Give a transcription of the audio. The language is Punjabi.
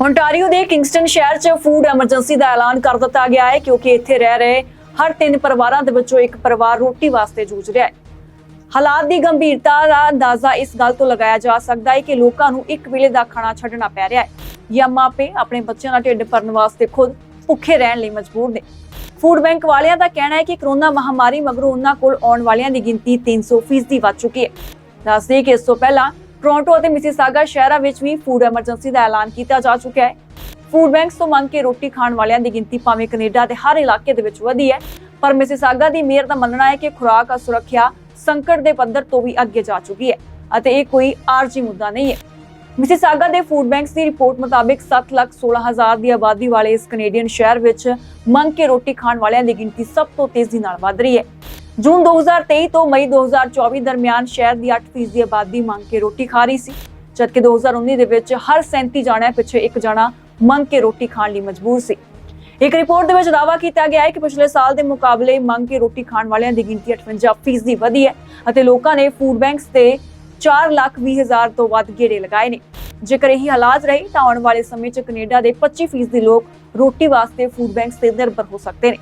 ਓਨਟਾਰੀਓ ਦੇ ਕਿੰਗਸਟਨ ਸ਼ਹਿਰ 'ਚ ਫੂਡ ਐਮਰਜੈਂਸੀ ਦਾ ਐਲਾਨ ਕਰ ਦਿੱਤਾ ਗਿਆ ਹੈ, ਕਿਉਂਕਿ ਇੱਥੇ ਰਹਿ ਰਹੇ ਹਰ ਤਿੰਨ ਪਰਿਵਾਰਾਂ ਦੇ ਵਿੱਚੋਂ ਇੱਕ ਪਰਿਵਾਰ ਰੋਟੀ ਵਾਸਤੇ ਜੂਝ ਰਿਹਾ ਹੈ। ਹਾਲਾਤ ਦੀ ਗੰਭੀਰਤਾ ਦਾ ਅੰਦਾਜ਼ਾ ਇਸ ਗੱਲ ਤੋਂ ਲਗਾਇਆ ਜਾ ਸਕਦਾ ਹੈ ਕਿ ਲੋਕਾਂ ਨੂੰ ਇੱਕ ਵੇਲੇ ਦਾ ਖਾਣਾ ਛੱਡਣਾ ਪੈ ਰਿਹਾ ਹੈ। ਜਾਂ ਮਾਪੇ ਆਪਣੇ ਬੱਚਿਆਂ ਦਾ ਢਿੱਡ ਭਰਨ ਵਾਸਤੇ ਖੁਦ ਭੁੱਖੇ ਰਹਿਣ ਲਈ ਮਜਬੂਰ ਨੇ। ਫੂਡ ਬੈਂਕ ਵਾਲਿਆਂ ਦਾ ਕਹਿਣਾ ਹੈ ਕਿ ਕਰੋਨਾ ਮਹਾਮਾਰੀ ਮਗਰੋਂ ਉਹਨਾਂ ਕੋਲ ਆਉਣ ਵਾਲਿਆਂ ਦੀ ਗਿਣਤੀ 300 ਫੀਸਦੀ ਵੱਧ ਚੁੱਕੀ ਹੈ। ਦੱਸਦੇ ਕਿ ਇਸ ਤੋਂ ਪਹਿਲਾਂ ਟੋਰਾਂਟੋ ਅਤੇ ਮਿਸੀਸਾਗਾ ਸ਼ਹਿਰਾਂ ਵਿੱਚ ਵੀ ਫੂਡ ਐਮਰਜੈਂਸੀ ਦਾ ਐਲਾਨ ਕੀਤਾ ਜਾ ਚੁੱਕਿਆ ਹੈ। ਫੂਡ ਬੈਂਕਸ ਤੋਂ ਮੰਗ ਕੇ ਰੋਟੀ ਖਾਣ ਵਾਲਿਆਂ ਦੀ ਗਿਣਤੀ ਭਾਵੇਂ ਕੈਨੇਡਾ ਦੇ ਹਰ ਇਲਾਕੇ ਦੇ ਵਿੱਚ ਵਧੀ ਹੈ, ਪਰ ਮਿਸੀਸਾਗਾ ਦੀ ਮੇਅਰ ਦਾ ਮੰਨਣਾ ਹੈ ਕਿ ਖੁਰਾਕ ਸੁਰੱਖਿਆ ਸੰਕਟ ਦੇ ਪੱਧਰ ਤੋਂ ਵੀ ਅੱਗੇ ਜਾ ਚੁੱਕੀ ਹੈ ਅਤੇ ਇਹ ਕੋਈ ਆਰਜੀ ਮੁੱਦਾ ਨਹੀਂ ਹੈ। ਮਿਸੀਸਾਗਾ ਦੇ ਫੂਡ ਬੈਂਕਸ ਦੀ ਰਿਪੋਰਟ ਮੁਤਾਬਿਕ 7 ਲੱਖ 16 ਹਜ਼ਾਰ ਦੀ ਆਬਾਦੀ ਵਾਲੇ ਇਸ ਕੈਨੇਡੀਅਨ ਸ਼ਹਿਰ ਵਿੱਚ ਮੰਗ ਕੇ ਰੋਟੀ ਖਾਣ ਵਾਲਿਆਂ ਦੀ ਗਿਣਤੀ ਸਭ ਤੋਂ ਤੇਜ਼ੀ ਨਾਲ ਵਧ ਰਹੀ ਹੈ। ਜੂਨ 2023 ਤੋਂ ਮਈ 2024 ਦਰਮਿਆਨ ਸ਼ਹਿਰ ਦੀ 8% ਦੀ ਆਬਾਦੀ ਮੰਗ ਕੇ ਰੋਟੀ ਖਾ ਰਹੀ ਸੀ, ਜਦਕਿ 2019 ਦੇ ਵਿੱਚ ਹਰ 37 ਜਾਣਿਆਂ ਪਿੱਛੇ ਇੱਕ ਜਾਣਾ ਮੰਗ ਕੇ ਰੋਟੀ ਖਾਣ ਲਈ ਮਜਬੂਰ ਸੀ। ਇੱਕ ਰਿਪੋਰਟ ਦੇ ਵਿੱਚ ਦਾਅਵਾ ਕੀਤਾ ਗਿਆ ਹੈ ਕਿ ਪਿਛਲੇ ਸਾਲ ਦੇ ਮੁਕਾਬਲੇ ਮੰਗ ਕੇ ਰੋਟੀ ਖਾਣ ਵਾਲਿਆਂ ਦੀ ਗਿਣਤੀ 58% ਦੀ ਵਧੀ ਹੈ ਅਤੇ ਲੋਕਾਂ ਨੇ ਫੂਡ ਬੈਂਕਸ ਤੇ 4 ਲੱਖ 20 ਹਜ਼ਾਰ ਤੋਂ ਵੱਧ ਗੇੜੇ ਲਗਾਏ ਨੇ। ਜੇਕਰ ਇਹੀ ਹਾਲਾਤ ਰਹੇ ਤਾਂ ਆਉਣ ਵਾਲੇ ਸਮੇਂ 'ਚ ਕੈਨੇਡਾ ਦੇ 25% ਦੇ ਲੋਕ ਰੋਟੀ ਵਾਸਤੇ ਫੂਡ ਬੈਂਕਸ ਤੇ ਨਿਰਭਰ ਹੋ ਸਕਦੇ ਨੇ।